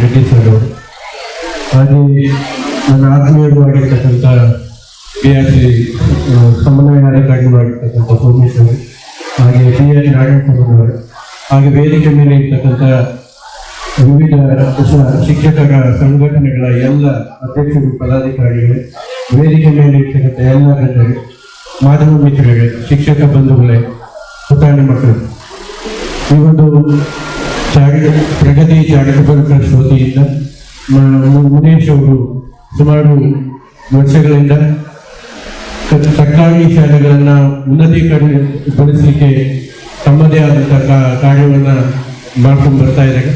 Sir ಅವರು ಹಾಗೆ ನನ್ನ ಆತ್ಮೀಯರು ಆಗಿರ್ತಕ್ಕಂಥ ಬಿ ಆರ್ ಸಿ ಸಮನ್ವಯಾಧಿಕಾರಿಗಳು ಆಗಿರ್ತಕ್ಕಂಥ ಸೋಮೇಶ್ ಅವರು ಹಾಗೆ ಬಿ ಎನ್ ನಾರಾಯಣಸ್ವಾಮಿ ಹಾಗೆ ವೇದಿಕೆ ಮೇಲೆ ಇರ್ತಕ್ಕಂಥ ವಿವಿಧ ಶಿಕ್ಷಕರ ಸಂಘಟನೆಗಳ ಎಲ್ಲ ಅಧ್ಯಕ್ಷರು, ಪದಾಧಿಕಾರಿಗಳು, ವೇದಿಕೆ ಮೇಲೆ ಇರ್ತಕ್ಕಂಥ ಎಲ್ಲ ಜನರು ಮಾಧ್ಯಮ ಮಿತ್ರರೇ, ಶಿಕ್ಷಕ ಬಂಧುಗಳೇ, ಪುಟಾಣಿ ಮಕ್ಕಳು. ಈ ಒಂದು ಚಾರಿಟ ಪ್ರಗತಿ ಚಾರಿಟಬಲ್ ಟ್ರಸ್ಟ್ ವತಿಯಿಂದ ಮುನೇಶ್ ಅವರು ಸುಮಾರು ವರ್ಷಗಳಿಂದ ಸರ್ಕಾರಿ ಶಾಲೆಗಳನ್ನು ಉನ್ನತೀಕರಣಗೊಳಿಸಲಿಕ್ಕೆ ತಮ್ಮದೇ ಆದಂತಹ ಕಾರ್ಯವನ್ನು ಮಾಡ್ಕೊಂಡು ಬರ್ತಾ ಇದ್ದಾರೆ.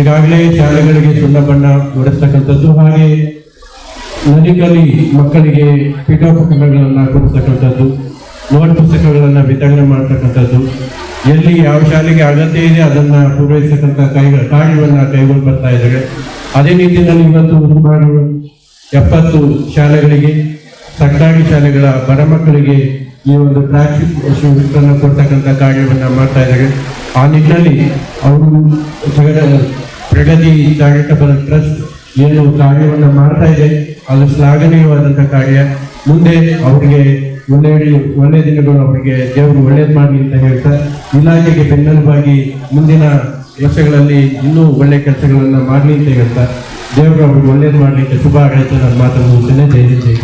ಈಗಾಗಲೇ ಶಾಲೆಗಳಿಗೆ ಸುಣ್ಣ ಬಣ್ಣ ಹೊಡೆಸ್ತಕ್ಕಂಥದ್ದು ಹಾಗೆ ನದಿಗಲಿ ಮಕ್ಕಳಿಗೆ ಪೀಠೋಪಕರಣಗಳನ್ನು ಕೊಡಿಸ್ತಕ್ಕಂಥದ್ದು, ನೋಟ್ ಪುಸ್ತಕಗಳನ್ನು ವಿತರಣೆ ಮಾಡ್ತಕ್ಕಂಥದ್ದು ಎಲ್ಲಿ ಯಾವ ಶಾಲೆಗೆ ಅಗತ್ಯ ಇದೆ ಅದನ್ನ ಪೂರೈಸತಕ್ಕಂಥ ಕೈ ಕಾರ್ಯವನ್ನ ಕೈಗೊಂಡು ಬರ್ತಾ ಇದ್ದಾರೆ ಅದೇ ರೀತಿಯಲ್ಲಿ ಇವತ್ತು ಸುಮಾರು ಎಪ್ಪತ್ತು ಶಾಲೆಗಳಿಗೆ, ಸರ್ಕಾರಿ ಶಾಲೆಗಳ ಬಡ ಮಕ್ಕಳಿಗೆ ಈ ಒಂದು ಪ್ಲಾಸ್ಟಿಕ್ ವಸ್ತುಗಳನ್ನು ಕೊಡ್ತಕ್ಕಂಥ ಕಾರ್ಯವನ್ನು ಮಾಡ್ತಾ ಇದ್ದಾರೆ ಆ ನಿಟ್ಟಿನಲ್ಲಿ ಅವರು ಪ್ರಗತಿ ಚಾರಿಟಬಲ್ ಟ್ರಸ್ಟ್ ಏನು ಕಾರ್ಯವನ್ನು ಮಾಡ್ತಾ ಇದೆ, ಅದು ಶ್ಲಾಘನೀಯವಾದಂಥ ಕಾರ್ಯ. ಮುಂದೆ ಅವರಿಗೆ ಒಳ್ಳೆಯ ಒಳ್ಳೆಯ ದಿನಗಳು ಅವರಿಗೆ ದೇವರು ಒಳ್ಳೇದು ಮಾಡಿ ಅಂತ ಹೇಳ್ತಾ ಇಲಾಖೆಗೆ ಬೆನ್ನೆಲುಬಾಗಿ ಮುಂದಿನ ವರ್ಷಗಳಲ್ಲಿ ಇನ್ನೂ ಒಳ್ಳೆ ಕೆಲಸಗಳನ್ನ ಮಾಡಲಿ ಅಂತ ಹೇಳ್ತಾ ದೇವರು ಅವ್ರಿಗೆ ಒಳ್ಳೇದು ಮಾಡಲಿಕ್ಕೆ ಶುಭ ಆಗೈತೆ ನನ್ನ ಮಾತನ್ನು ಧೈರ್ಯ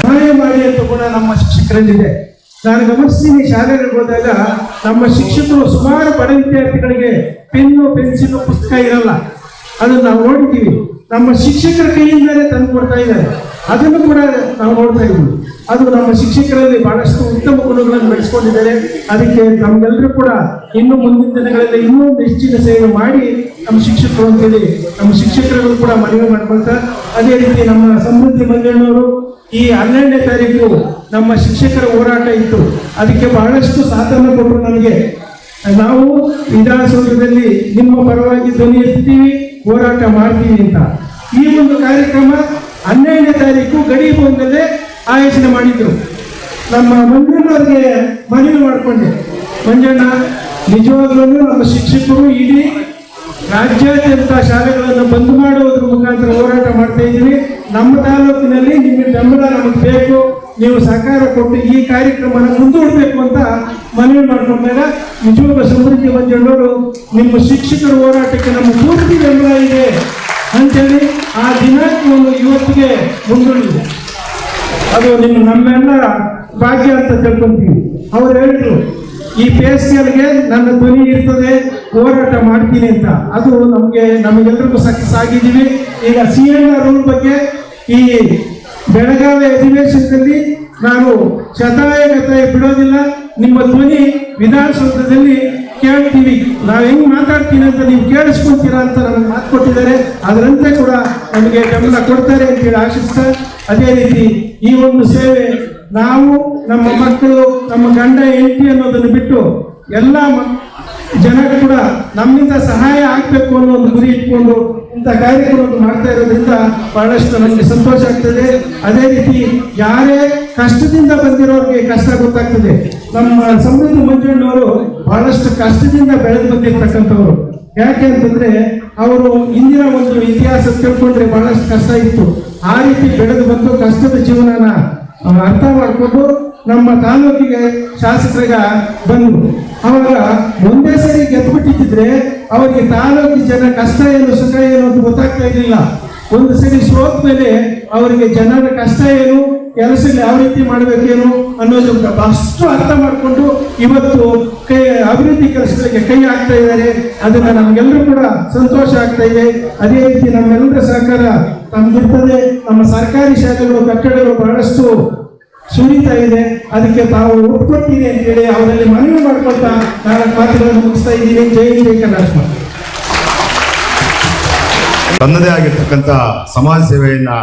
ಸಹಾಯ ಮಾಡಿ ಅಂತ ಕೂಡ ನಮ್ಮ ಶಿಕ್ಷಕರಲ್ಲಿದೆ. ನಾನು ಗಮನಿಸ್ತೀನಿ ಶಾಲೆಗಳಿಗೆ ಹೋದಾಗ ನಮ್ಮ ಶಿಕ್ಷಕರು ಸುಮಾರು ಬಡ ವಿದ್ಯಾರ್ಥಿಗಳಿಗೆ ಪೆನ್ನು, ಪೆನ್ಸಿಲ್, ಪುಸ್ತಕ ಇರಲ್ಲ. ಅದನ್ನು ನಾವು ನೋಡಿದ್ದೀವಿ. ನಮ್ಮ ಶಿಕ್ಷಕರ ಕೈಯಿಂದಲೇ ತಂದು ಕೊಡ್ತಾ ಇದ್ದಾರೆ. ಅದನ್ನು ಕೂಡ ನಾವು ನೋಡ್ತಾ ಇದ್ದೀವಿ. ಅದು ನಮ್ಮ ಶಿಕ್ಷಕರಲ್ಲಿ ಬಹಳಷ್ಟು ಉತ್ತಮ ಗುಣಗಳನ್ನು ಬೆಳೆಸ್ಕೊಂಡಿದ್ದಾರೆ. ಅದಕ್ಕೆ ನಮ್ಗೆಲ್ಲರೂ ಕೂಡ ಇನ್ನು ಮುಂದಿನ ದಿನಗಳಲ್ಲಿ ಇನ್ನೂ ಹೆಚ್ಚಿನ ಸೇವೆ ಮಾಡಿ ನಮ್ಮ ಶಿಕ್ಷಕರು ಅಂತೇಳಿ ನಮ್ಮ ಶಿಕ್ಷಕರುಗಳು ಕೂಡ ಮನವಿ ಮಾಡ್ಕೊಳ್ತಾ, ಅದೇ ರೀತಿ ನಮ್ಮ ಸಮೃದ್ಧಿ ಮಂಜಣ್ಣವರು ಈ ಹನ್ನೆರಡನೇ ತಾರೀಕು ನಮ್ಮ ಶಿಕ್ಷಕರ ಹೋರಾಟ ಇತ್ತು. ಅದಕ್ಕೆ ಬಹಳಷ್ಟು ಸಾಥನ್ನು ಕೊಟ್ಟರು ನಮಗೆ. ನಾವು ವಿಧಾನಸೌಧದಲ್ಲಿ ನಿಮ್ಮ ಪರವಾಗಿ ಧ್ವನಿ ಎತ್ತೀವಿ ಹೋರಾಟ ಮಾಡ್ತೀವಿ ಅಂತ. ಈ ಒಂದು ಕಾರ್ಯಕ್ರಮ ಹನ್ನೆರಡನೇ ತಾರೀಕು ಗಡಿ ಭವನದಲ್ಲೇ ಆಯೋಜನೆ ಮಾಡಿದ್ರು. ನಮ್ಮ ಮಂಜಣ್ಣವ್ರಿಗೆ ಮನವಿ ಮಾಡಿಕೊಂಡೆ. ಮಂಜಣ್ಣ, ನಿಜವಾಗ್ಲೂ ನಮ್ಮ ಶಿಕ್ಷಕರು ಇಡೀ ರಾಜ್ಯಾದ್ಯಂತ ಶಾಲೆಗಳನ್ನು ಬಂದ್ ಮಾಡುವುದರ ಮುಖಾಂತರ ಹೋರಾಟ ಮಾಡ್ತಾ ಇದ್ದೀವಿ ನಮ್ಮ ತಾಲೂಕಿನಲ್ಲಿ ನಿಮಗೆ ಬೆಂಬಲ ನಮಗೆ ಬೇಕು. ನೀವು ಸಹಕಾರ ಕೊಟ್ಟು ಈ ಕಾರ್ಯಕ್ರಮನ ಮುಂದೂಡಬೇಕು ಅಂತ ಮನವಿ ಮಾಡ್ಕೊಂಡಾಗ ನಿಜವಾಗ ಸಮೃದ್ಧಿ ಮಂಜಣ್ಣವರು ನಿಮ್ಮ ಶಿಕ್ಷಕರ ಹೋರಾಟಕ್ಕೆ ನಮ್ಮ ಪೂರ್ತಿ ಬೆಂಬಲ ಇದೆ ಅಂತೇಳಿ ಆ ದಿನಾಂಕವನ್ನು ಇವತ್ತಿಗೆ ಮುಂದೂಡಿದೆ. ಅದು ನಿಮ್ಮ ನಮ್ಮೆಲ್ಲ ಭಾಗ್ಯ ಅಂತ ತಿಳ್ಕೊಂತೀವಿ. ಅವ್ರು ಹೇಳಿದ್ರು, ಈ ಪೇ ಸ್ಕೇಲ್ಗೆ ನನ್ನ ಧ್ವನಿ ಇರ್ತದೆ, ಹೋರಾಟ ಮಾಡ್ತೀನಿ ಅಂತ. ಅದು ನಮಗೆ ನಮಗೆಲ್ಲರಿಗೂ ಸಕ್ಸಸ್ ಆಗಿದ್ದೀವಿ. ಈಗ ಸಿ ಎನ್ ರೂಲ್ ಬಗ್ಗೆ ಈ ಬೆಳಗಾವಿ ಅಧಿವೇಶನದಲ್ಲಿ ನಾನು ಶತಾಯ ಗತಾಯ ಬಿಡೋದಿಲ್ಲ. ನಿಮ್ಮ ಧ್ವನಿ ವಿಧಾನಸೌಧದಲ್ಲಿ ಕೇಳ್ತೀವಿ. ನಾವು ಹೆಂಗೆ ಮಾತಾಡ್ತೀನಿ ಅಂತ ನೀವು ಕೇಳಿಸ್ಕೊಳ್ತೀರಾ ಅಂತ ನಮಗೆ ಮಾತು ಕೊಟ್ಟಿದ್ದಾರೆ. ಅದರಂತೆ ಕೂಡ ನಮಗೆ ಬೆಂಬಲ ಕೊಡ್ತಾರೆ ಅಂತೇಳಿ ಆಶಿಸ್ತಾ ಅದೇ ರೀತಿ ಈ ಒಂದು ಸೇವೆ ನಾವು ನಮ್ಮ ಮಕ್ಕಳು, ನಮ್ಮ ಗಂಡ, ಹೆಂಡತಿ ಅನ್ನೋದನ್ನು ಬಿಟ್ಟು ಎಲ್ಲ ಜನರು ಜನ ಕೂಡ ನಮ್ಮಿಂದ ಸಹಾಯ ಆಗ್ಬೇಕು ಅನ್ನೋ ಒಂದು ಗುರಿ ಇಟ್ಕೊಂಡು ಇಂಥ ಕಾರ್ಯಕ್ರಮವನ್ನು ಮಾಡ್ತಾ ಇರೋದ್ರಿಂದ ಬಹಳಷ್ಟು ನಮಗೆ ಸಂತೋಷ ಆಗ್ತದೆ. ಅದೇ ರೀತಿ ಯಾರೇ ಕಷ್ಟದಿಂದ ಬಂದಿರೋರಿಗೆ ಕಷ್ಟ ಗೊತ್ತಾಗ್ತದೆ. ನಮ್ಮ ಸಮೃದ್ಧಿ ಮಂಜಣ್ಣವರು ಬಹಳಷ್ಟು ಕಷ್ಟದಿಂದ ಬೆಳೆದು ಬಂದಿರ್ತಕ್ಕಂಥವ್ರು. ಯಾಕೆ ಅಂತಂದ್ರೆ ಅವರು ಇಂದಿನ ಒಂದು ಇತಿಹಾಸ ತಿಳ್ಕೊಂಡ್ರೆ ಬಹಳಷ್ಟು ಕಷ್ಟ ಇತ್ತು. ಆ ರೀತಿ ಬೆಳೆದು ಬಂದು ಕಷ್ಟದ ಜೀವನನ ಅರ್ಥ ಮಾಡಿಕೊಂಡು ನಮ್ಮ ತಾಲೂಕಿಗೆ ಶಾಸಕರಿಗ ಬಂದ್ರು. ಅವಾಗ ಒಂದೇ ಸರಿ ಗೆದ್ದುಬಿಟ್ಟಿದ್ರೆ ಅವರಿಗೆ ತಾಲೂಕಿನ ಜನ ಕಷ್ಟ ಏನು, ಸುಖ ಏನು ಅಂತ ಗೊತ್ತಾಗ್ತಾ ಇರಲಿಲ್ಲ. ಒಂದು ಸರಿ ಸೋತ್ ಮೇಲೆ ಅವರಿಗೆ ಜನರ ಕಷ್ಟ ಏನು ಕೆಲಸ ಯಾವ ರೀತಿ ಮಾಡಬೇಕೇನು ಅನ್ನೋದು ಅಷ್ಟು ಅರ್ಥ ಮಾಡಿಕೊಂಡು ಇವತ್ತು ಕೈ, ಅಭಿವೃದ್ಧಿ ಕೆಲಸಗಳಿಗೆ ಕೈ ಹಾಕ್ತಾ ಇದ್ದಾರೆ. ಅದನ್ನ ನಮಗೆಲ್ಲರೂ ಕೂಡ ಸಂತೋಷ ಆಗ್ತಾ ಇದೆ. ಅದೇ ರೀತಿ ನಮ್ಮೆಲ್ಲರ ಸಹಕಾರ ತಮ್ಗಿರ್ತದೆ ನಮ್ಮ ಸರ್ಕಾರಿ ಶಾಲೆಗಳು, ಕಟ್ಟಡಗಳು ಬಹಳಷ್ಟು ಸುರಿತಾ ಇದೆ. ಅದಕ್ಕೆ ತಾವು ಒಪ್ಕೊಡ್ತೀನಿ ಅಂತೇಳಿ ಅವರಲ್ಲಿ ಮನವಿ ಮಾಡ್ಕೊಳ್ತಾ ನಾನು ಮಾತುಗಳನ್ನು ಮುಗಿಸ್ತಾ ಇದ್ದೀನಿ ಜೈ ಜೈ ಕರ್ನಾಟಕ ತನ್ನದೇ ಆಗಿರ್ತಕ್ಕಂಥ ಸಮಾಜ ಸೇವೆಯನ್ನ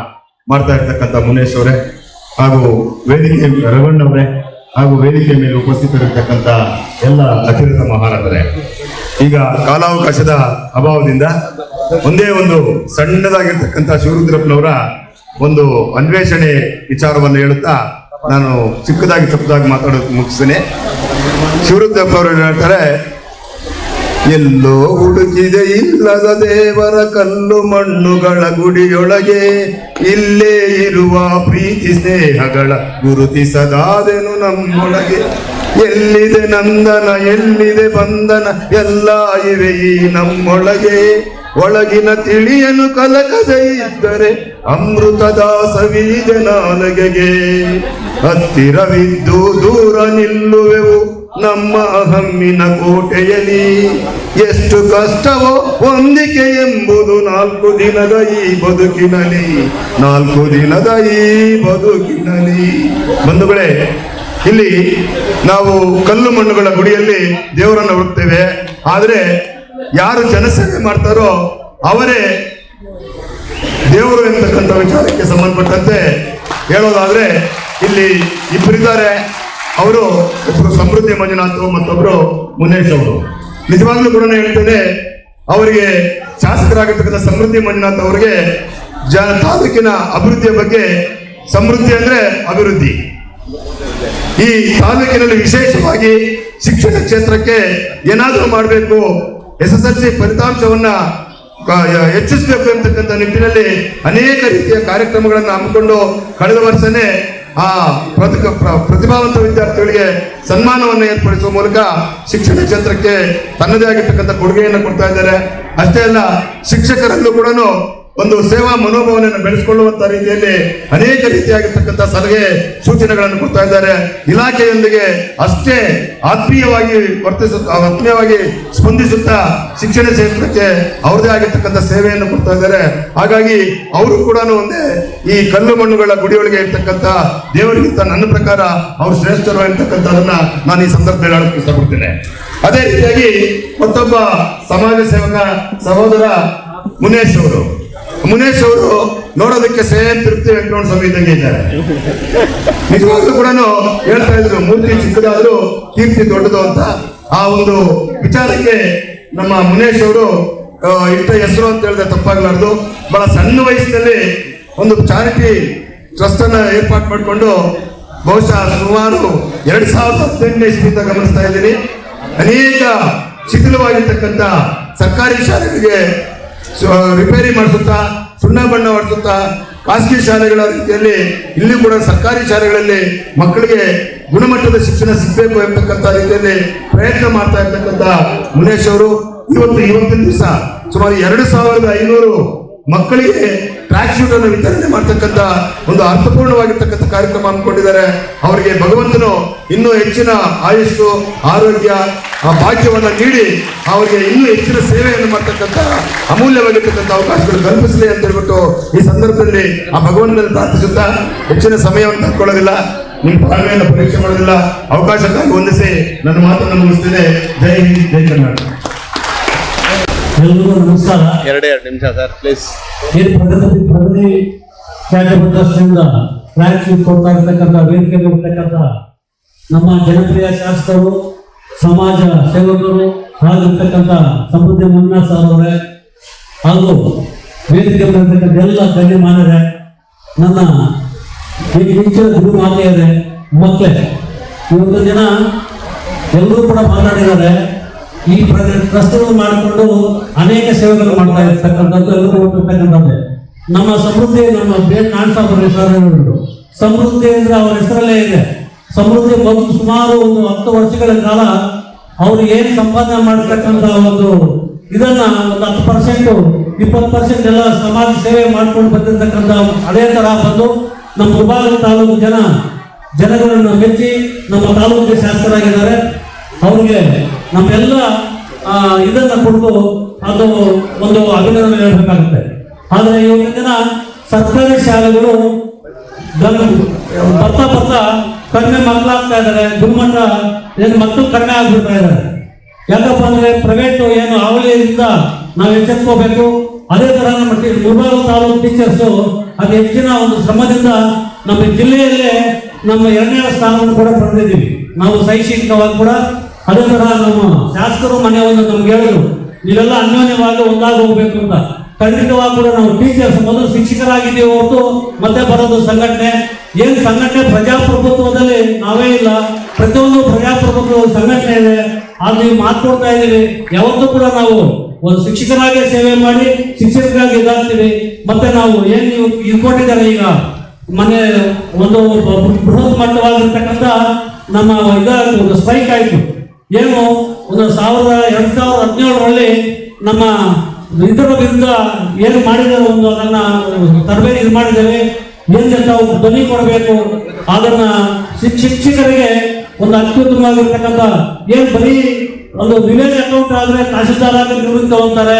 ಮಾಡ್ತಾ ಇರ್ತಕ್ಕಂಥ ಮುನೇಶ್ ಅವರೇ ಹಾಗೂ ವೇದಿಕೆ ರವಣ್ಣವರೇ ಹಾಗೂ ವೇದಿಕೆ ಮೇಲೆ ಉಪಸ್ಥಿತರಿರ್ತಕ್ಕಂಥ ಎಲ್ಲ ಅತಿರಥ ಮಹಾರಾಜರೇ, ಈಗ ಕಾಲಾವಕಾಶದ ಅಭಾವದಿಂದ ಒಂದೇ ಒಂದು ಸಣ್ಣದಾಗಿರ್ತಕ್ಕಂಥ ಶಿವರುದ್ರಪ್ಪನವರ ಒಂದು ಅನ್ವೇಷಣೆ ವಿಚಾರವನ್ನು ಹೇಳುತ್ತಾ ನಾನು ಚಿಕ್ಕದಾಗಿ ತಪ್ಪದಾಗಿ ಮಾತಾಡೋದು ಮುಗಿಸ್ತೇನೆ. ಶಿವರುದ್ರಪ್ಪನವರು ಹೇಳ್ತಾರೆ ಎಲ್ಲೋ ಹುಡುಕಿದೆ ಇಲ್ಲದ ದೇವರ ಕಲ್ಲು ಮಣ್ಣುಗಳ ಗುಡಿಯೊಳಗೆ, ಇಲ್ಲೇ ಇರುವ ಪ್ರೀತಿ ಸ್ನೇಹಗಳ ಗುರುತಿಸದಾದೆನು ನಮ್ಮೊಳಗೆ. ಎಲ್ಲಿದೆ ನಂದನ, ಎಲ್ಲಿದೆ ಬಂಧನ, ಎಲ್ಲ ಇವೆ ಈ ನಮ್ಮೊಳಗೆ. ಒಳಗಿನ ತಿಳಿಯನು ಕಲಕದೆ ಇದ್ದರೆ ಅಮೃತದ ಸವಿದೆ ಹತ್ತಿರವಿದ್ದು ದೂರ ನಿಲ್ಲುವೆವು. ನಮ್ಮ ಹಮ್ಮಿನ ಕೋಟೆಯಲ್ಲಿ ಎಷ್ಟು ಕಷ್ಟವೋ ಹೊಂದಿಕೆ ಎಂಬುದು ನಾಲ್ಕು ದಿನದ ಈ ಬದುಕಿನಲ್ಲಿ. ನಾಲ್ಕು ದಿನದ ಈ ಬದುಕಿನಲ್ಲಿ. ಬಂಧುಗಳೇ, ಇಲ್ಲಿ ನಾವು ಕಲ್ಲು ಮಣ್ಣುಗಳ ಗುಡಿಯಲ್ಲಿ ದೇವರನ್ನು ಹುಡುಕ್ತೇವೆ ಆದರೆ ಯಾರು ಜನಸೇವೆ ಮಾಡ್ತಾರೋ ಅವರೇ ದೇವರು ಎಂತಕ್ಕಂಥ ವಿಚಾರಕ್ಕೆ ಸಂಬಂಧಪಟ್ಟಂತೆ ಹೇಳೋದಾದ್ರೆ ಇಲ್ಲಿ ಇಬ್ಬರಿದ್ದಾರೆ ಅವರು ಒಬ್ಬರು ಸಮೃದ್ಧಿ ಮಂಜುನಾಥ್ ಮತ್ತೊಬ್ಬರು ಮುನೇಶ್ ಅವರು. ನಿಜವಾಗ್ಲೂ ಕೂಡ ಹೇಳ್ತೇನೆ, ಅವರಿಗೆ ಶಾಸಕರಾಗಿರ್ತಕ್ಕಂಥ ಸಮೃದ್ಧಿ ಮಂಜುನಾಥ್ ಅವರಿಗೆ ಜ, ತಾಲೂಕಿನ ಅಭಿವೃದ್ಧಿಯ ಬಗ್ಗೆ ಸಮೃದ್ಧಿ ಅಂದ್ರೆ ಅಭಿವೃದ್ಧಿ. ಈ ತಾಲೂಕಿನಲ್ಲಿ ವಿಶೇಷವಾಗಿ ಶಿಕ್ಷಣ ಕ್ಷೇತ್ರಕ್ಕೆ ಏನಾದರೂ ಮಾಡಬೇಕು ಎಸ್ ಎಸ್ ಎಲ್ ಸಿ ಫಲಿತಾಂಶವನ್ನ ಹೆಚ್ಚಿಸಬೇಕು ಎಂತಕ್ಕಂಥ ನಿಟ್ಟಿನಲ್ಲಿ ಅನೇಕ ರೀತಿಯ ಕಾರ್ಯಕ್ರಮಗಳನ್ನು ಹಮ್ಮಿಕೊಂಡು ಕಳೆದ ವರ್ಷನೇ ಆ ಪ್ರತಿ ಪ್ರತಿಭಾವಂತ ವಿದ್ಯಾರ್ಥಿಗಳಿಗೆ ಸನ್ಮಾನವನ್ನು ಏರ್ಪಡಿಸುವ ಮೂಲಕ ಶಿಕ್ಷಣ ಕ್ಷೇತ್ರಕ್ಕೆ ತನ್ನದೇ ಆಗಿರ್ತಕ್ಕಂಥ ಕೊಡುಗೆಯನ್ನು ಕೊಡ್ತಾ ಇದ್ದಾರೆ. ಅಷ್ಟೇ ಅಲ್ಲ, ಶಿಕ್ಷಕರಲ್ಲೂ ಕೂಡ ಒಂದು ಸೇವಾ ಮನೋಭಾವನೆಯನ್ನು ಬೆಳೆಸಿಕೊಳ್ಳುವಂತ ರೀತಿಯಲ್ಲಿ ಅನೇಕ ರೀತಿಯಾಗಿರ್ತಕ್ಕಂಥ ಸಲಹೆ ಸೂಚನೆಗಳನ್ನು ಕೊಡ್ತಾ ಇದ್ದಾರೆ. ಇಲಾಖೆಯೊಂದಿಗೆ ಅಷ್ಟೇ ಆತ್ಮೀಯವಾಗಿ ವರ್ತಿಸುತ್ತಾ ಆತ್ಮೀಯವಾಗಿ ಸ್ಪಂದಿಸುತ್ತಾ ಶಿಕ್ಷಣ ಕ್ಷೇತ್ರಕ್ಕೆ ಅವರದೇ ಆಗಿರ್ತಕ್ಕಂಥ ಸೇವೆಯನ್ನು ಕೊಡ್ತಾ ಇದ್ದಾರೆ. ಹಾಗಾಗಿ ಅವರು ಕೂಡ ಒಂದೇ ಈ ಕಲ್ಲು ಮಣ್ಣುಗಳ ಗುಡಿಯೊಳಗೆ ಇರ್ತಕ್ಕಂಥ ದೇವರಿಗಿಂತ ನನ್ನ ಪ್ರಕಾರ ಅವರು ಶ್ರೇಷ್ಠರು ಅಂತಕ್ಕಂಥದನ್ನ ನಾನು ಈ ಸಂದರ್ಭದಲ್ಲಿ ಹೇಳಕ್ಕೆ ಇಷ್ಟಪಡ್ತೇನೆ. ಅದೇ ರೀತಿಯಾಗಿ ಮತ್ತೊಬ್ಬ ಸಮಾಜ ಸೇವಕ ಸಹೋದರ ಮುನೇಶ್ ಅವರು. ಮುನೇಶ್ ಅವರು ನೋಡೋದಕ್ಕೆ ಸೇಮ್ ತೃಪ್ತಿ ವೆಂಕಟರಮಣ ಸ್ವಾಮಿ ಇದ್ದಂಗೆ ಇದ್ದಾರೆ. ನಿಜವಾಗ್ಲೂ ಕೂಡ ಹೇಳ್ತಾ ಇದ್ರು, ಮೂರ್ತಿ ಚಿಕ್ಕದಾದ್ರೂ ಕೀರ್ತಿ ದೊಡ್ಡದು ಅಂತ. ಆ ಒಂದು ವಿಚಾರಕ್ಕೆ ನಮ್ಮ ಮುನೇಶ್ ಅವರು ಇಂಥ ಹೆಸರು ಅಂತ ಹೇಳಿದ್ರೆ ತಪ್ಪಾಗ್ಲಾರ್ದು. ಬಹಳ ಸಣ್ಣ ವಯಸ್ಸಿನಲ್ಲಿ ಒಂದು ಚಾರಿಟಿ ಟ್ರಸ್ಟ್ ಅನ್ನ ಏರ್ಪಾಟ್ ಮಾಡಿಕೊಂಡು ಬಹುಶಃ ಸುಮಾರು ಎರಡ್ ಸಾವಿರದ ಹದಿನೆಂಟನೇ ಇಸ್ವಿಯಿಂದ ಗಮನಿಸ್ತಾ ಇದ್ದೀನಿ. ಅನೇಕ ಶಿಥಿಲವಾಗಿರ್ತಕ್ಕಂಥ ಸರ್ಕಾರಿ ಶಾಲೆಗಳಿಗೆ ರಿಪೇರಿ ಮಾಡಿಸುತ್ತಾ, ಸುಣ್ಣ ಬಣ್ಣ ಹೊಡಿಸುತ್ತಾ, ಖಾಸಗಿ ಶಾಲೆಗಳ ರೀತಿಯಲ್ಲಿ ಇಲ್ಲಿ ಕೂಡ ಸರ್ಕಾರಿ ಶಾಲೆಗಳಲ್ಲಿ ಮಕ್ಕಳಿಗೆ ಗುಣಮಟ್ಟದ ಶಿಕ್ಷಣ ಸಿಗಬೇಕು ಎಂಬತಕ್ಕಂಥ ರೀತಿಯಲ್ಲಿ ಪ್ರಯತ್ನ ಮಾಡ್ತಾ ಇರ್ತಕ್ಕಂಥ ಮುನೇಶ್ ಅವರು, ಇವತ್ತು ಇವತ್ತಿನ ದಿವಸ ಸುಮಾರು ಎರಡು ಸಾವಿರದ ಐನೂರು ಮಕ್ಕಳಿಗೆ ಟ್ರ್ಯಾಕ್ ಶೂಟ್ ಅನ್ನು ವಿತರಣೆ ಮಾಡ್ತಕ್ಕಂಥ ಒಂದು ಅರ್ಥಪೂರ್ಣವಾಗಿರ್ತಕ್ಕಂಥ ಕಾರ್ಯಕ್ರಮ ಹಮ್ಮಿಕೊಂಡಿದ್ದಾರೆ. ಅವರಿಗೆ ಭಗವಂತನು ಇನ್ನೂ ಹೆಚ್ಚಿನ ಆಯುಷ್ಟು ಆರೋಗ್ಯ, ಆ ಭಾಗ್ಯವನ್ನು ನೀಡಿ ಅವರಿಗೆ ಇನ್ನೂ ಹೆಚ್ಚಿನ ಸೇವೆಯನ್ನು ಮಾಡ್ತಕ್ಕಂಥ ಅಮೂಲ್ಯವಾಗಿರ್ತಕ್ಕಂಥ ಅವಕಾಶಗಳು ಕಲ್ಪಿಸಲಿ ಅಂತ ಹೇಳ್ಬಿಟ್ಟು ಈ ಸಂದರ್ಭದಲ್ಲಿ ಆ ಭಗವಂತನಲ್ಲಿ ಪ್ರಾರ್ಥಿಸುತ್ತಾ ಹೆಚ್ಚಿನ ಸಮಯವನ್ನು ತಕ್ಕೊಳ್ಳೋದಿಲ್ಲ ನಿಮ್ಮ ತಾಳ್ಮೆಯನ್ನು ಪರೀಕ್ಷೆ ಮಾಡೋದಿಲ್ಲ. ಅವಕಾಶಕ್ಕಾಗಿ ಹೊಂದಿಸಿ ನನ್ನ ಮಾತನ್ನು ಮುಗಿಸ್ತೇನೆ. ಜೈ ಹಿಂದ್, ಜೈ ಕರ್ನಾಟಕ. ಎಲ್ರಿಗೂ ನಮಸ್ಕಾರ. ಎರಡೇ ಎರಡು ನಿಮಿಷ ಸರ್ ಪ್ಲೀಸ್ ಏನು ಪ್ರಗತಿ ಪ್ರಗತಿ ಚಾರಿಟಬಲ್ ಟ್ರಸ್ಟ್ನಿಂದ ಫ್ಲಾಗ್ ಕೊಡ್ತಾ ಇರ್ತಕ್ಕಂಥ ವೇದಿಕೆ ಇರ್ತಕ್ಕಂಥ ನಮ್ಮ ಜನಪ್ರಿಯ ಶಾಸಕರು ಸಮಾಜ ಸೇವಕರು ಆಗಿರ್ತಕ್ಕಂಥ ಸಮೃದ್ಧಿ ಮುನ್ನ ಸರ್ ಅವರೇ ಹಾಗೂ ವೇದಿಕೆ ಬರ್ತಕ್ಕಂಥ ಎಲ್ಲ ಗಣ್ಯಮಾನರೇ ನನ್ನ ಈ ನಿತ್ಯ ಗುರು ಮಾತೆಯರೇ ಮಕ್ಕಳೇ ಇವತ್ತು ದಿನ ಎಲ್ಲರೂ ಕೂಡ ಮಾತಾಡಿದ್ದಾರೆ. ಈ ಟ್ರಸ್ಟ್ಗಳು ಮಾಡಿಕೊಂಡು ಅನೇಕ ಸೇವೆಗಳು ಮಾಡ್ತಾ ಇರ್ತಕ್ಕಂಥದ್ದು ಎಲ್ಲರೂ ಹೋಗ್ತಿರ್ತಕ್ಕಂಥದ್ದೇ ನಮ್ಮ ಸಮೃದ್ಧಿ ನಮ್ಮ ಬೇರೆ ನಾಣ್ಸಾಪುರ ಹೇಳಿದ್ರು ಸಮೃದ್ಧಿ ಅಂದ್ರೆ ಅವರ ಹೆಸರಲ್ಲೇ ಇದೆ. ಸಮೃದ್ಧಿ ಬಂದು ಸುಮಾರು ಒಂದು ಹತ್ತು ವರ್ಷಗಳ ಕಾಲ ಅವರು ಏನು ಸಂಪಾದನೆ ಮಾಡಿರ್ತಕ್ಕಂಥ ಒಂದು ಇದನ್ನ ಒಂದು ಹತ್ತು ಪರ್ಸೆಂಟ್, ಇಪ್ಪತ್ತು ಪರ್ಸೆಂಟ್ ಎಲ್ಲ ಸಮಾಜ ಸೇವೆ ಮಾಡ್ಕೊಂಡು ಬಂದಿರತಕ್ಕಂಥ ಅದೇ ತರ ಬಂದು ನಮ್ಮ ಉಪಾಲ ತಾಲೂಕು ಜನ, ಜನಗಳನ್ನು ಮೆಚ್ಚಿ ನಮ್ಮ ತಾಲೂಕಿಗೆ ಶಾಸಕರಾಗಿದ್ದಾರೆ. ಅವ್ರಿಗೆ ನಮ್ಮೆಲ್ಲ ಇದನ್ನ ಕೊಟ್ಟು ಅದು ಒಂದು ಅಭಿನಂದನೆ ಹೇಳಬೇಕಾಗುತ್ತೆ. ಆದರೆ ಇವತ್ತಿನ ದಿನ ಸರ್ಕಾರಿ ಶಾಲೆಗಳು ಬರ್ತಾ ಬರ್ತಾ ಕಡಿಮೆ ಮಕ್ಕಳಾಗ್ತಾ ಇದ್ದಾರೆ ಗುಣಮಟ್ಟ ಏನು ಮಕ್ಕಳು ಕಡಿಮೆ ಆಗ್ಬಿಡ್ತಾ ಇದ್ದಾರೆ ಯಾಕಪ್ಪ ಅಂದ್ರೆ ಪ್ರೈವೇಟ್ ಏನು ಅವಳಿಯಿಂದ ನಾವು ಎಚ್ಚೆತ್ಕೋಬೇಕು. ಅದೇ ತರ ನಮ್ಮ ಮುರುಬಾಗ ತಾಲೂಕು ಟೀಚರ್ಸು ಅದು ಹೆಚ್ಚಿನ ಒಂದು ಶ್ರಮದಿಂದ ನಮ್ಮ ಜಿಲ್ಲೆಯಲ್ಲೇ ನಮ್ಮ ಎರಡನೇ ಸ್ಥಾನವನ್ನು ಕೂಡ ಪಡೆದಿದ್ದೀವಿ. ನಾವು ಶೈಕ್ಷಣಿಕವಾಗಿ ಕೂಡ ಅದೇ ತರ ನಮ್ಮ ಶಾಸಕರು ಮನೆ ಒಂದು ನಮ್ಗೆ ಹೇಳಿದ್ರು ಇಲ್ಲೆಲ್ಲ ಅನ್ಯೋನ್ಯವಾಗಿ ಒಂದಾಗಿ ಹೋಗ್ಬೇಕು ಅಂತ. ಖಂಡಿತವಾಗಿ ಕೂಡ ನಾವು ಟೀಚರ್ಸ್ ಮೊದಲು ಶಿಕ್ಷಕರಾಗಿದ್ದೀವಿ ಹೊರತು ಮತ್ತೆ ಬರೋದು ಸಂಘಟನೆ. ಏನು ಸಂಘಟನೆ ಪ್ರಜಾಪ್ರಭುತ್ವದಲ್ಲಿ ನಾವೇ ಇಲ್ಲ, ಪ್ರತಿಯೊಂದು ಪ್ರಜಾಪ್ರಭುತ್ವ ಸಂಘಟನೆ ಇದೆ. ಅಲ್ಲಿ ನೀವು ಮಾತು ಕೊಡ್ತಾ ಇದ್ದೀವಿ ಯಾವತ್ತೂ ಕೂಡ ನಾವು ಒಂದು ಶಿಕ್ಷಕರಾಗಿ ಸೇವೆ ಮಾಡಿ ಶಿಕ್ಷಕರಾಗಿ ಇದಾಗ್ತೀವಿ. ಮತ್ತೆ ನಾವು ಏನು ನೀವು ಇದು ಕೊಟ್ಟಿದ್ದಾರೆ ಈಗ ಮನೆ ಒಂದು ಬೃಹತ್ ಮಟ್ಟವಾಗಿರ್ತಕ್ಕಂಥ ನಮ್ಮ ಇದಾಗ ಒಂದು ಸ್ಟ್ರೈಕ್ ಆಯ್ತು. ಏನು ಒಂದು ಸಾವಿರದ ಎರಡು ಸಾವಿರದ ಹದಿನೇಳರಲ್ಲಿ ನಮ್ಮ ಇದರ ವಿರುದ್ಧ ಏನು ಮಾಡಿದ್ದಾರೆ ಒಂದು ಅದನ್ನ ತರಬೇತಿ ಇದು ಮಾಡಿದ್ದೇವೆ. ಎಂದ್ರೆ ತಾವು ಧ್ವನಿ ಕೊಡಬೇಕು. ಅದನ್ನ ಶಿಕ್ಷಕರಿಗೆ ಒಂದು ಅತ್ಯುತ್ತಮವಾಗಿರ್ತಕ್ಕಂಥ ಏನು ಬರೀ ಒಂದು ವಿಲೇಜ್ ಅಕೌಂಟ್ ಆದ್ರೆ ತಹಶೀಲ್ದಾರ್ ಆಗಿ ನಿವೃತ್ತಿ ತಗೊಂತಾರೆ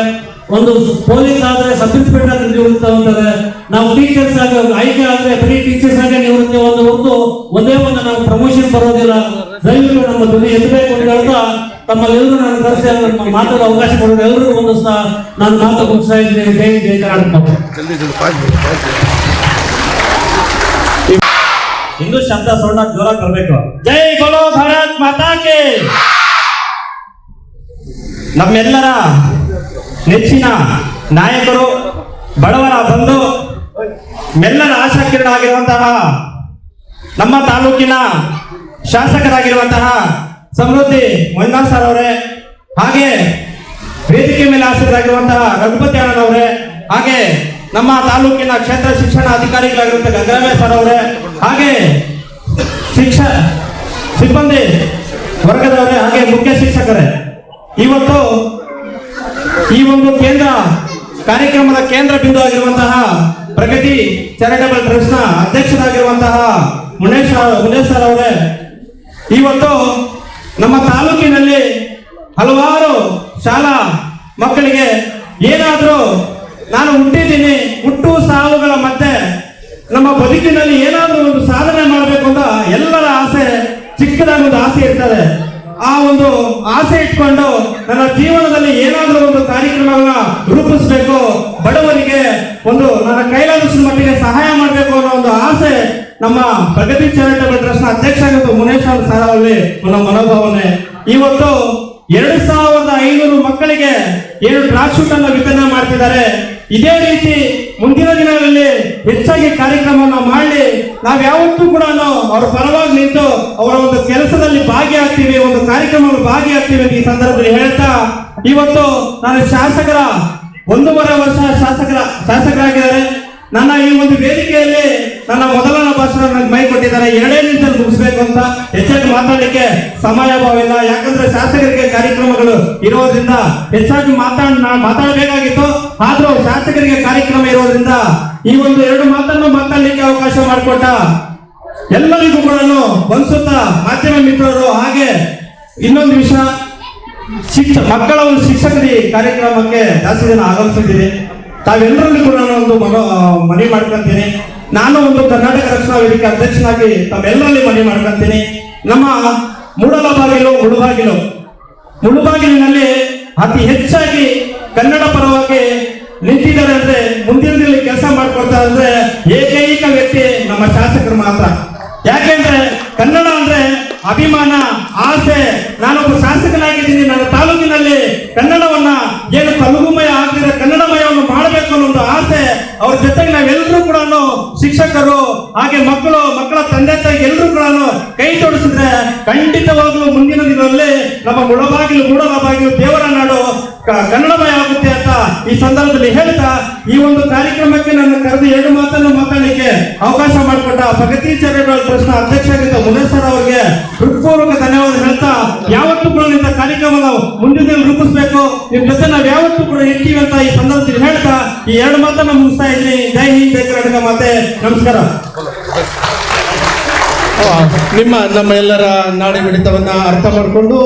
ಒಂದು ಪೊಲೀಸ್ ಆದ್ರೆ ಸಬ್ ಇನ್ಸ್ಪೆಕ್ಟರ್ ಆಗಿ ನಿವೃತ್ತಿ ತಗೊಂತಾರೆ ನಾವು ಟೀಚರ್ಸ್ ಆಗಿ, ಆಯ್ಕೆ ಆದ್ರೆ ಬರೀ ಟೀಚರ್ಸ್ ಆಗಿ ನಿವೃತ್ತಿ ಒಂದು ಒಂದೇ ಒಂದು ನಾವು ಪ್ರಮೋಷನ್ ಬರೋದಿಲ್ಲ. ದಯವಿಟ್ಟು ನಮ್ಮ ಧ್ವನಿ ಎತ್ತಬೇಕು ಅಂತ ಹೇಳ್ತಾ ತಮ್ಮಲ್ಲೆಲ್ಲರೂ ನಾನು ಕರೆಸಿ ನಮ್ಮ ಮಾತಾಡೋ ಅವಕಾಶ ಕೊಡೋದು ಎಲ್ಲರೂ ಒಂದಿಸ್ತಾ ನಾನು ಮಾತು ಮುಗಿಸ್ತಾ ಇದ್ದೀನಿ. ಜೈ ಜೈ ಕರ್ನಾಟಕ. ಹಿಂದೂ ಶಬ್ದ ಸೌಂಡ್ ಜ್ವರ ಬರಬೇಕು. ಜೈ ಬೋಲೋ ಭಾರತ್ ಮಾತಾಕೆ. ನಮ್ಮೆಲ್ಲರ ನೆಚ್ಚಿನ ನಾಯಕರು ಬಡವರ ಬಂದು ಮೆಲ್ಲರ ಆಶಾಕಿರಣ ಆಗಿರುವಂತಹ ನಮ್ಮ ತಾಲೂಕಿನ ಶಾಸಕರಾಗಿರುವಂತಹ ಸಮೃದ್ಧಿ ಮೊಯ್ನಾಥ್ ಸರ್ ಅವರೇ, ಹಾಗೆ ವೇದಿಕೆ ಮೇಲೆ ಆಸೀನರಾಗಿರುವಂತಹ ರಘುಪತಿ ಅಣ್ಣನವರೇ ಹಾಗೆ ನಮ್ಮ ತಾಲೂಕಿನ ಕ್ಷೇತ್ರ ಶಿಕ್ಷಣ ಅಧಿಕಾರಿಗಳಾಗಿರುವಂತಹ ಗಂಗರಾಮಯ್ಯ ಸರ್ ಅವರೇ, ಹಾಗೆ ಶಿಕ್ಷ ಸಿಬ್ಬಂದಿ ವರ್ಗದವರೇ, ಹಾಗೆ ಮುಖ್ಯ ಶಿಕ್ಷಕರೇ. ಇವತ್ತು ಈ ಒಂದು ಕೇಂದ್ರ ಕಾರ್ಯಕ್ರಮದ ಕೇಂದ್ರ ಬಿಂದು ಆಗಿರುವಂತಹ ಪ್ರಗತಿ ಚಾರಿಟಬಲ್ ಟ್ರಸ್ಟ್ನ ಅಧ್ಯಕ್ಷರಾಗಿರುವಂತಹ ಮುನೇಶ್ ಮುನೇಶ್ ಸರ್ ಅವರೇ ಇವತ್ತು ನಮ್ಮ ತಾಲೂಕಿನಲ್ಲಿ ಹಲವಾರು ಶಾಲಾ ಮಕ್ಕಳಿಗೆ ಏನಾದರೂ ನಾನು ಹುಟ್ಟಿದ್ದೀನಿ, ಹುಟ್ಟು ಸಾವುಗಳ ಮತ್ತೆ ನಮ್ಮ ಬದುಕಿನಲ್ಲಿ ಏನಾದರೂ ಒಂದು ಸಾಧನೆ ಮಾಡಬೇಕು ಅಂತ ಎಲ್ಲರ ಆಸೆ ಚಿಕ್ಕದಾಗಿ ಒಂದು ಆಸೆ ಇರ್ತದೆ. ಆ ಒಂದು ಆಸೆ ಇಟ್ಕೊಂಡು ನನ್ನ ಜೀವನದಲ್ಲಿ ಏನಾದರೂ ಒಂದು ಕಾರ್ಯಕ್ರಮಗಳನ್ನ ರೂಪಿಸಬೇಕು, ಬಡವರಿಗೆ ಒಂದು ನನ್ನ ಕೈಲಾದಷ್ಟು ಮಟ್ಟಿಗೆ ಸಹಾಯ ಮಾಡಬೇಕು ಅನ್ನೋ ಒಂದು ಆಸೆ ನಮ್ಮ ಪ್ರಗತಿ ಚಾರಿಟಬಲ್ ಟ್ರಸ್ಟ್ನ ಅಧ್ಯಕ್ಷ ಮುನೇಶ್ ಸಹ ಸಾರಲ್ಲಿ ನನ್ನ ಮನೋಭಾವನೆ. ಇವತ್ತು ಎರಡು ಸಾವಿರದ ಐನೂರು ಮಕ್ಕಳಿಗೆ ಏನು ಟ್ರಾಕ್ ಶೂಟ್ ಅನ್ನು ವಿತರಣೆ ಮಾಡ್ತಿದ್ದಾರೆ. ಇದೇ ರೀತಿ ಮುಂದಿನ ದಿನಗಳಲ್ಲಿ ಹೆಚ್ಚಾಗಿ ಕಾರ್ಯಕ್ರಮವನ್ನು ಮಾಡಿ ನಾವು ಯಾವತ್ತೂ ಕೂಡ ಅವರ ಪರವಾಗಿ ನಿಂತು ಅವರ ಒಂದು ಕೆಲಸದಲ್ಲಿ ಭಾಗಿಯಾಗ್ತೀವಿ, ಒಂದು ಕಾರ್ಯಕ್ರಮದಲ್ಲಿ ಭಾಗಿಯಾಗ್ತೀವಿ ಈ ಸಂದರ್ಭದಲ್ಲಿ ಹೇಳ್ತಾ ಇವತ್ತು ನಾನು ಶಾಸಕರ ಒಂದೂವರೆ ವರ್ಷ ಶಾಸಕರ ಶಾಸಕರಾಗಿದ್ದಾರೆ. ನನ್ನ ಈ ಒಂದು ವೇದಿಕೆಯಲ್ಲಿ ನನ್ನ ಮೊದಲ ಭಾಷಣ ನನಗೆ ಮೈ ಕೊಟ್ಟಿದ್ದಾರೆ. ಎರಡೇ ನಿಮಿಷ ಮುಗಿಸ್ಬೇಕು ಅಂತ ಹೆಚ್ಚಾಗಿ ಮಾತಾಡಲಿಕ್ಕೆ ಸಮಯ ಇಲ್ಲ. ಯಾಕಂದ್ರೆ ಶಾಸಕರಿಗೆ ಕಾರ್ಯಕ್ರಮಗಳು ಇರೋದ್ರಿಂದ ಹೆಚ್ಚಾಗಿ ಮಾತಾಡ್ ಮಾತಾಡಬೇಕಾಗಿತ್ತು. ಆದ್ರೂ ಶಾಸಕರಿಗೆ ಕಾರ್ಯಕ್ರಮ ಇರೋದ್ರಿಂದ ಈ ಒಂದು ಎರಡು ಮಾತನ್ನು ಮಾತಾಡಲಿಕ್ಕೆ ಅವಕಾಶ ಮಾಡಿಕೊಟ್ಟ ಎಲ್ಲರಿಗೂ ಕೂಡ ಬಂದ್ಸುತ್ತ ಮಾಧ್ಯಮ ಮಿತ್ರರು ಹಾಗೆ ಇನ್ನೊಂದು ವಿಷಯ, ಶಿಕ್ಷ ಮಕ್ಕಳ ಒಂದು ಶಿಕ್ಷಕರಿ ಕಾರ್ಯಕ್ರಮಕ್ಕೆ ಜಾಸ್ತಿ ಜನ ಆಗಮಿಸಿದ್ದೀರಿ. ತಾವೆಲ್ಲರಲ್ಲಿ ಕೂಡ ನಾನು ಒಂದು ಮನೋ ಮನವಿ ಮಾಡ್ಕೊಂತೀನಿ. ನಾನು ಒಂದು ಕರ್ನಾಟಕ ರಕ್ಷಣಾ ವೇದಿಕೆ ಅಧ್ಯಕ್ಷನಾಗಿ ತಾವೆಲ್ಲರಲ್ಲಿ ಮನವಿ ಮಾಡ್ಕೊಂತೀನಿ. ನಮ್ಮ ಮೂಡಲ ಬಾಗಿಲು ಮುಳುಬಾಗಿಲು. ಮುಳುಬಾಗಿಲಿನಲ್ಲಿ ಅತಿ ಹೆಚ್ಚಾಗಿ ಕನ್ನಡ ಪರವಾಗಿ ನಿಂತಿದ್ದಾರೆ ಅಂದ್ರೆ ಮುಂದಿನ ದಿನ ಕೆಲಸ ಮಾಡ್ಕೊಡ್ತಾರೆ ಅಂದ್ರೆ ಏಕೈಕ ವ್ಯಕ್ತಿ ನಮ್ಮ ಶಾಸಕರು ಮಾತ್ರ. ಯಾಕೆಂದ್ರೆ ಕನ್ನಡ ಅಂದ್ರೆ ಅಭಿಮಾನ, ಆಸೆ. ನಾನೊಬ್ಬ ಶಾಸಕನಾಗಿದ್ದೀನಿ. ನನ್ನ ತಾಲೂಕಿನಲ್ಲಿ ಕನ್ನಡವನ್ನ ಏನು ತಲುಗುಮಯ ಆಗ್ತಿದೆ ಕನ್ನಡಮಯವನ್ನು ಮಾಡಬೇಕು ಅನ್ನೋ ಒಂದು ಆಸೆ ಅವ್ರ ಜೊತೆಗೆ ನಾವೆಲ್ಲರೂ ಕೂಡ ಶಿಕ್ಷಕರು, ಹಾಗೆ ಮಕ್ಕಳು, ಮಕ್ಕಳ ತಂದೆ ತಾಯಿ ಎಲ್ಲರೂ ಕೂಡ ಕೈ ಖಂಡಿತವಾಗ್ಲೂ ಮುಂದಿನ ದಿನದಲ್ಲಿ ನಮ್ಮ ಮುಳಬಾಗಿಲು, ಮೂಡಲಬಾಗಿಲು ದೇವರ ನಾಡು ಕನ್ನಡಮಯ ಆಗುತ್ತೆ ಅಂತ ಈ ಸಂದರ್ಭದಲ್ಲಿ ಹೇಳ್ತಾ, ಈ ಒಂದು ಕಾರ್ಯಕ್ರಮಕ್ಕೆ ನನ್ನ ಕರೆದು ಎರಡು ಮಾತನ್ನು ಮಾತಾಡಲಿಕ್ಕೆ ಅವಕಾಶ ಮಾಡಿಕೊಟ್ಟ ಪ್ರಗತಿ ಪ್ರಶ್ನ ಟ್ರಸ್ಟ್ ಅಧ್ಯಕ್ಷರಾಗಿದ್ದ ಮುನೇಶ್ವರ ಅವರಿಗೆ ಹೃತ್ಪೂರ್ವಕ ಧನ್ಯವಾದ ಹೇಳ್ತಾ, ಯಾವತ್ತೂ ಕೂಡ ನಾವು ಮುಂದಿನ ದಿನ ರೂಪಿಸಬೇಕು. ನಿಮ್ ಜೊತೆ ನಾವು ಯಾವತ್ತೂ ಕೂಡ ಇರ್ತೀವಿ ಅಂತ ಈ ಸಂದರ್ಭದಲ್ಲಿ ಹೇಳ್ತಾ, ಈ ಎರಡು ಮಾತನ್ನ ಮುಗಿಸ್ತಾ ಇದ್ದೀನಿ. ಜೈ ಹಿಂದ್, ಜೈ ಕರ್ನಾಟಕ ಮಾತೆ. ನಮಸ್ಕಾರ. ನಿಮ್ಮ, ನಮ್ಮ ಎಲ್ಲರ ನಾಡಿ ಮಿಡಿತವನ್ನ ಅರ್ಥ ಮಾಡಿಕೊಂಡು